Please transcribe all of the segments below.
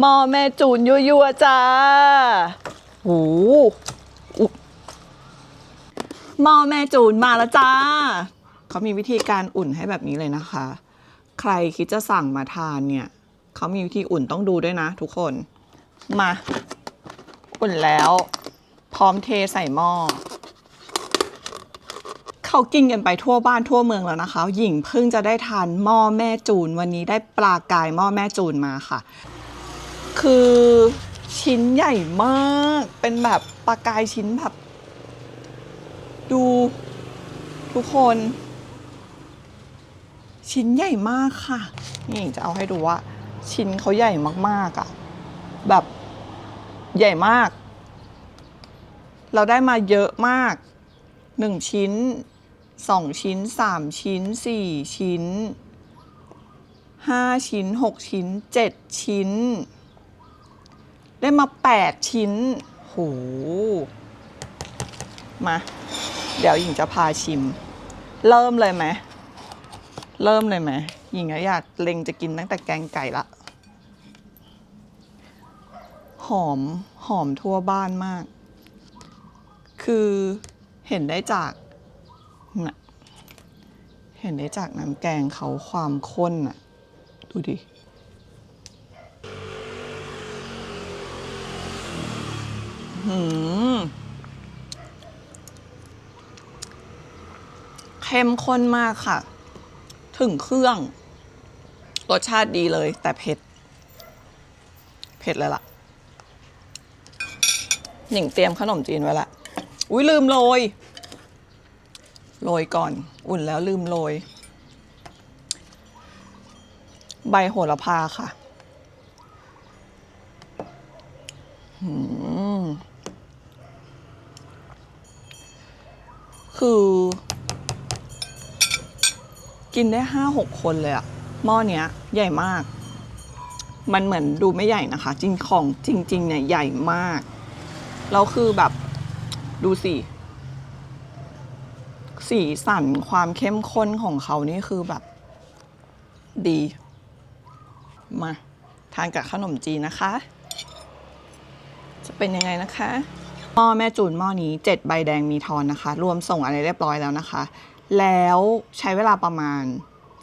หม้อแม่จูนยั่วๆจ้าโอ้โหอุ๊หม้อแม่จูนมาแล้วจ้า เขามีวิธีการอุ่นให้แบบนี้เลยนะคะ ใครคิดจะสั่งมาทานเนี่ย เขามีวิธีอุ่นต้องดูด้วยนะทุกคน มา อุ่นแล้ว พร้อมเทใส่หม้อเขากินกันไปทั่วบ้านทั่วเมืองแล้วนะคะ หญิงเพิ่งจะได้ทานหม้อแม่จูนวันนี้ได้ปลากายหม้อแม่จูนมาค่ะ คือชิ้นใหญ่มาก เป็นแบบปลากายชิ้นแบบ ดูทุกคน ชิ้นใหญ่มากค่ะ นี่จะเอาให้ดูว่า ชิ้นเขาใหญ่มากๆอะ่ะ แบบใหญ่มาก เราได้มาเยอะมากหนึ่งชิ้นสองชิ้นสามชิ้นสี่ชิ้นห้าชิ้นหกชิ้นเจ็ดชิ้น ได้มาแปดชิ้นโหมา เดี๋ยวหญิงจะพาชิม เริ่มเลยไหม เริ่มเลยไหม หญิงอะอยากเล็งจะกินตั้งแต่แกงไก่ละ หอม หอมทั่วบ้านมาก คือเห็นได้จากน่ะเห็นได้จากน้ำแกงเขาความข้นน่ะดูดิ หืม เข้มข้นมากค่ะ ถึงเครื่อง รสชาติดีเลย แต่เผ็ด เผ็ดเลยล่ะ หนิงเตรียมขนมจีนไว้ละ อุ้ยลืมโรย โรยก่อน อุ่นแล้วลืมโรย ใบโหระพาค่ะหืม คือ กินได้ห้าหกคนเลยอะหม้อเนี้ย ใหญ่มาก มันเหมือนดูไม่ใหญ่นะคะ จริงของจริง ๆ เนี่ยใหญ่มากแล้วคือแบบดูสิสีสันความเข้มข้นของเขานี่คือแบบ ดี มา ทานกับขนมจีนนะคะ จะเป็นยังไงนะคะ หม้อแม่จูนหม้อนี้ 7 ใบแดงมีทอนนะคะ รวมส่งอะไรเรียบร้อยแล้วนะคะ แล้วใช้เวลาประมาณ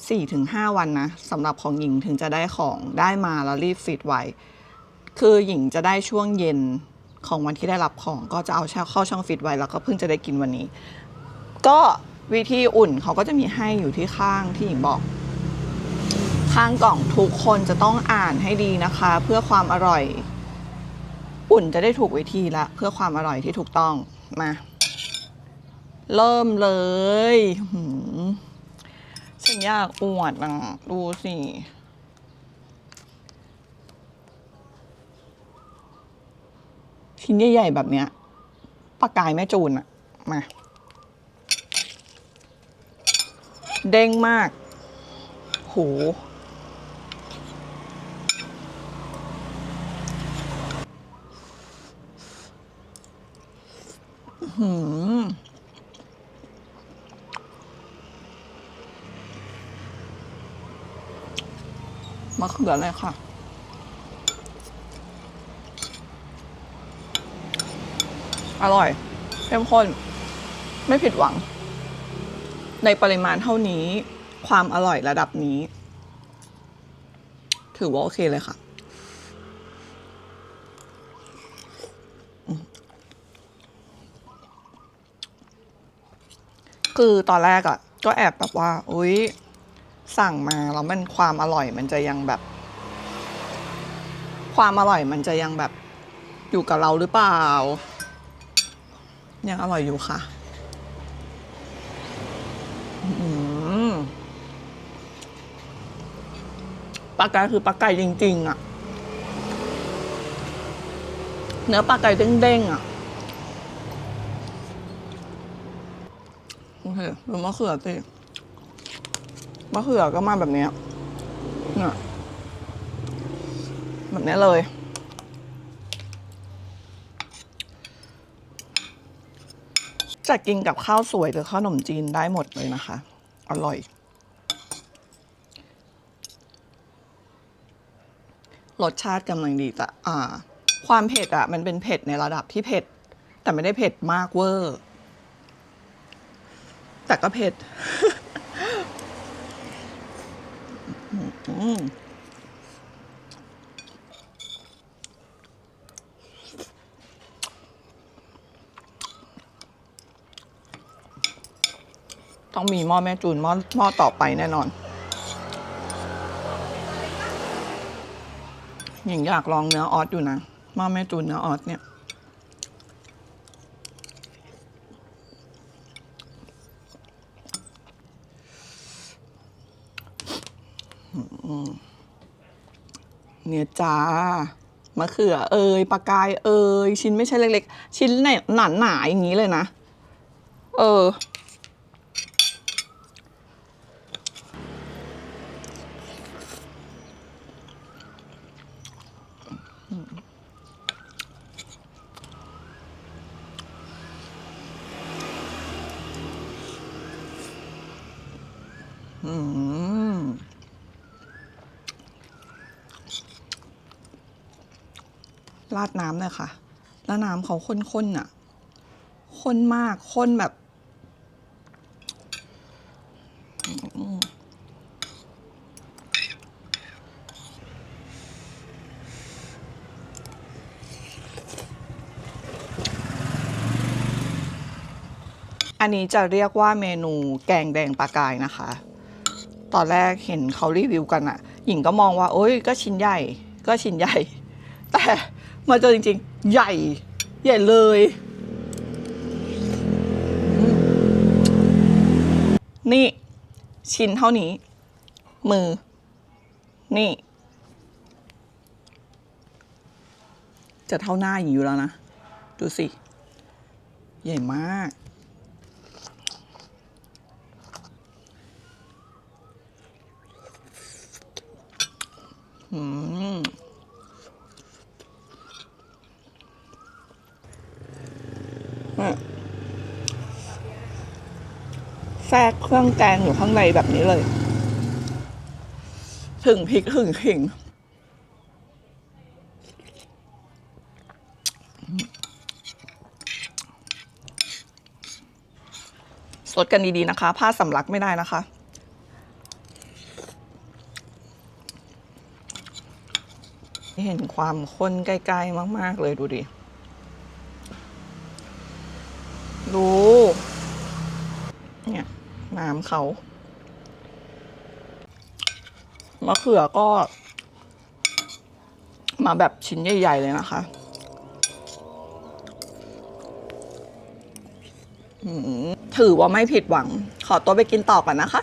4-5 วันนะสำหรับของหญิงถึงจะได้ของได้มาแล้วรีบฟิตไว้ คือหญิงจะได้ช่วงเย็นของวันที่ได้รับของก็จะเอาเข้าช่องฟิตไว้แล้วก็เพิ่งจะได้กินวันนี้ ก็วิธีอุ่นเขาก็จะมีให้อยู่ที่ข้างที่หญิงบอก ข้างกล่องทุกคนจะต้องอ่านให้ดีนะคะ เพื่อความอร่อย อุ่นจะได้ถูกวิธีละ เพื่อความอร่อยที่ถูกต้องมา เริ่มเลยหืฉันอยากอวดอะดูสิชิ้นใหญ่ๆแบบเนี้ยปลากายแม่จูนอะมา เด้งมาก โห หืมมะเขือเลยค่ะ อร่อยเข้มข้น ไม่ผิดหวัง ในปริมาณเท่านี้ ความอร่อยระดับนี้ ถือว่าโอเคเลยค่ะ คือตอนแรกอะ่ะ ก็แอบแบบว่าอุ๊ยสั่งมาแล้วมันความอร่อยมันจะยังแบบ ความอร่อยมันจะยังแบบ อยู่กับเราหรือเปล่า ยังอร่อยอยู่ค่ะอืมปลาไกายคือปลาไกายจริง ๆอะ เนื้อปลาไกายเด้งๆอะ โอเคดูมะเขือสิมะเขือก็มาแบบนี้เนี่ยแบบนี้เลย จะกินกับข้าวสวยหรือข้าวหนมจีนได้หมดเลยนะคะ อร่อยรสชาติกำลังดีแต่อ่า ความเผ็ดอะมันเป็นเผ็ดในระดับที่เผ็ด แต่ไม่ได้เผ็ดมากเวอร์ แต่ก็เผ็ดต้องมีหม้อแม่จูนหม้อหม้อต่อไปแน่นอน หญิงอยากลองเนื้อออสอยู่นะหม้อแม่จูนเนื้อออสเนี่ย เนี่ยจ้ามะเขือเอยปลากายเอยชิ้นไม่ใช่เล็กๆ ชิ้นเนี่ยหนาหนาอย่างนี้เลยนะ เออ อืม ราดน้ำเลยค่ะ แล้วน้ำเขาข้นๆน่ะข้นมากข้นแบบอันนี้จะเรียกว่าเมนูแกงแดงปลากายนะคะ ตอนแรกเห็นเขารีวิวกันอะหญิงก็มองว่า โอ้ยก็ชิ้นใหญ่ ก็ชิ้นใหญ่ แต่ มาเจอจริง ๆ ใหญ่ ใหญ่เลย นี่ ชิ้นเท่านี้ มือ นี่ จะเท่าหน้าหญิงอยู่แล้วนะ ดูสิ ใหญ่มากอืม เนี่ยแท รกเครื่องแกงอยู่ข้างในแบบนี้เลย ถึงพริกถึงขิงสดกันดีๆนะคะ ผ้าสำลักไม่ได้นะคะ เห็นความข้นใกล้ๆมาก ๆ เลยดูดิ เนี่ย น้ำเขามะเขือก็ มาแบบชิ้นใหญ่ ๆ เลยนะคะ ถือว่าไม่ผิดหวัง ขอตัวไปกินต่อก่อนนะคะ